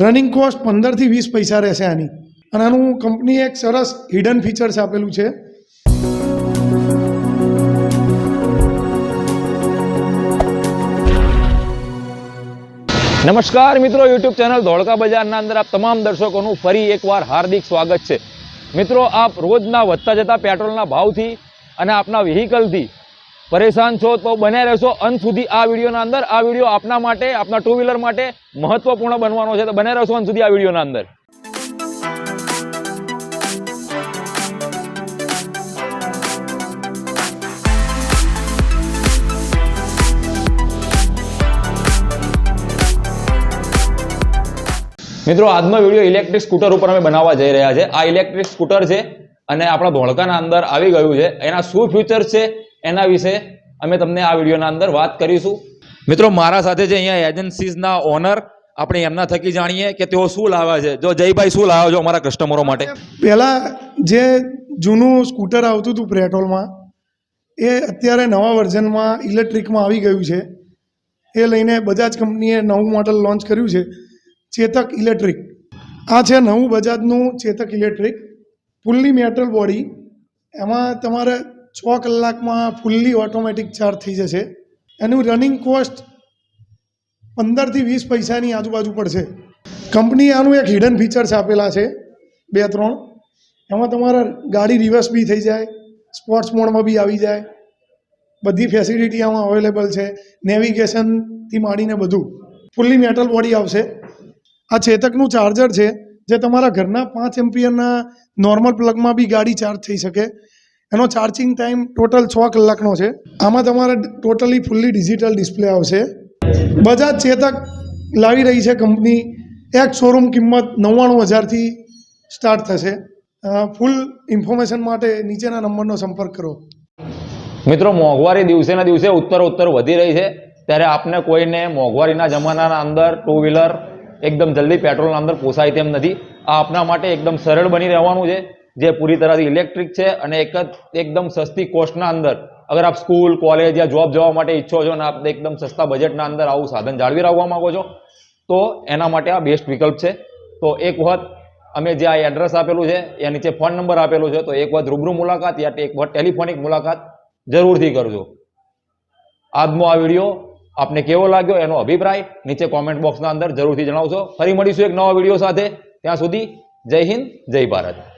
Running cost પંદરથી વીસ પૈસા રહેશે આની. અને આનું કંપનીએ એક સરસ હિડન ફીચર્સ આપેલું છે. નમસ્કાર મિત્રો યુટ્યુબ ચેનલ ધોળકા બજારના અંદર આપ તમામ દર્શકોનું ફરી એકવાર હાર્દિક સ્વાગત છે. મિત્રો, આપ રોજના વધતા જતા પેટ્રોલના ભાવથી અને આપના વ્હીકલથી પરેશાન છો તો બને રહેશો. અંત સુધી આ વિડીયોના અંદર. આ વીડિયો આપના માટે, આપના ટુ વ્હીલર માટે મહત્વપૂર્ણ બનવાનો છે. તો બને રહેશો અંત સુધી આ વિડીયોના અંદર. મિત્રો, આજનો વીડિયો ઇલેક્ટ્રિક સ્કૂટર ઉપર અમે બનાવવા જઈ રહ્યા છે. આ ઇલેક્ટ્રિક સ્કૂટર છે અને આપણા ધોળકાના અંદર આવી ગયું છે. એના શું ફ્યુચર્સ છે? એના વિશે અમે તમને આ વિડીયોના અંદર વાત કરીશું. મિત્રો, મારા સાથે જે અહીંયા એજન્સીઝના ઓનર આપણે એમના થકી જાણીએ કે તેઓ શું લાવ્યા છે. જો જયભાઈ, શું લાવ્યો છો અમારા કસ્ટમરો માટે? પહેલાં જે જૂનું સ્કૂટર આવતું હતું પેટ્રોલમાં એ અત્યારે નવા વર્ઝનમાં ઇલેક્ટ્રિકમાં આવી ગયું છે. એ લઈને બજાજ કંપનીએ નવું મોડલ લોન્ચ કર્યું છે, ચેતક ઇલેક્ટ્રિક આ છે નવું બજાજનું Chetak electric fully metal body એમાં તમારે છ કલાકમાં ફૂલ્લી ઓટોમેટિક ચાર્જ થઈ જશે. એનું રનિંગ કોસ્ટ પંદરથી વીસ પૈસાની આજુબાજુ પડશે. કંપની આનું એક હિડન ફીચર્સ આપેલા છે, બે ત્રણ. એમાં તમારા ગાડી રિવર્સ બી થઈ જાય સ્પોર્ટ્સ મોડમાં બી આવી જાય. બધી ફેસિલિટી આમાં અવેલેબલ છે નેવિગેશનથી માંડીને બધું. ફૂલ્લી મેટલ બોડી આવશે. આ ચેતકનું ચાર્જર છે, જે તમારા ઘરના પાંચ એમ્પિયરના નોર્મલ પ્લગમાં બી ગાડી ચાર્જ થઈ શકે. એનો ચાર્જિંગ ટાઈમ ટોટલ છ કલાકનો છે. આમાં તમારે ટોટલી ફૂલ્લી ડિજિટલ ડિસ્પ્લે આવશે. બજાજ ચેતક લાવી રહી છે કંપની. એક શોરૂમ કિંમત નવ્વાણું હજારથી સ્ટાર્ટ થશે. ફૂલ ઇન્ફોર્મેશન માટે નીચેના નંબરનો સંપર્ક કરો. મિત્રો, મોંઘવારી દિવસેના દિવસે ઉત્તર ઉત્તર વધી રહી છે. ત્યારે આપને કોઈને મોંઘવારીના જમાનાના અંદર ટુ વ્હીલર એકદમ જલ્દી પેટ્રોલના અંદર પોસાય તેમ નથી. આ આપના માટે એકદમ સરળ બની રહેવાનું છે. જે પૂરી તરહથી ઇલેક્ટ્રિક છે અને એક જ એકદમ સસ્તી કોસ્ટના અંદર. અગર આપ સ્કૂલ કોલેજ યા જોબ જવા માટે ઈચ્છો છો અને આપ એકદમ સસ્તા બજેટના અંદર આવું સાધન જાળવી રાખવા માંગો છો, તો એના માટે આ બેસ્ટ વિકલ્પ છે. તો એક વખત અમે જે આ એડ્રેસ આપેલું છે એ નીચે ફોન નંબર આપેલો છે, તો એક વખત રૂબરૂ મુલાકાત યા એક વખત ટેલિફોનિક મુલાકાત જરૂરથી કરજો. આજનો આ વીડિયો આપને કેવો લાગ્યો એનો અભિપ્રાય નીચે કોમેન્ટ બોક્સના અંદર જરૂરથી જણાવશો ફરી મળીશું એક નવા વીડિયો સાથે. ત્યાં સુધી જય હિન્દ, જય ભારત.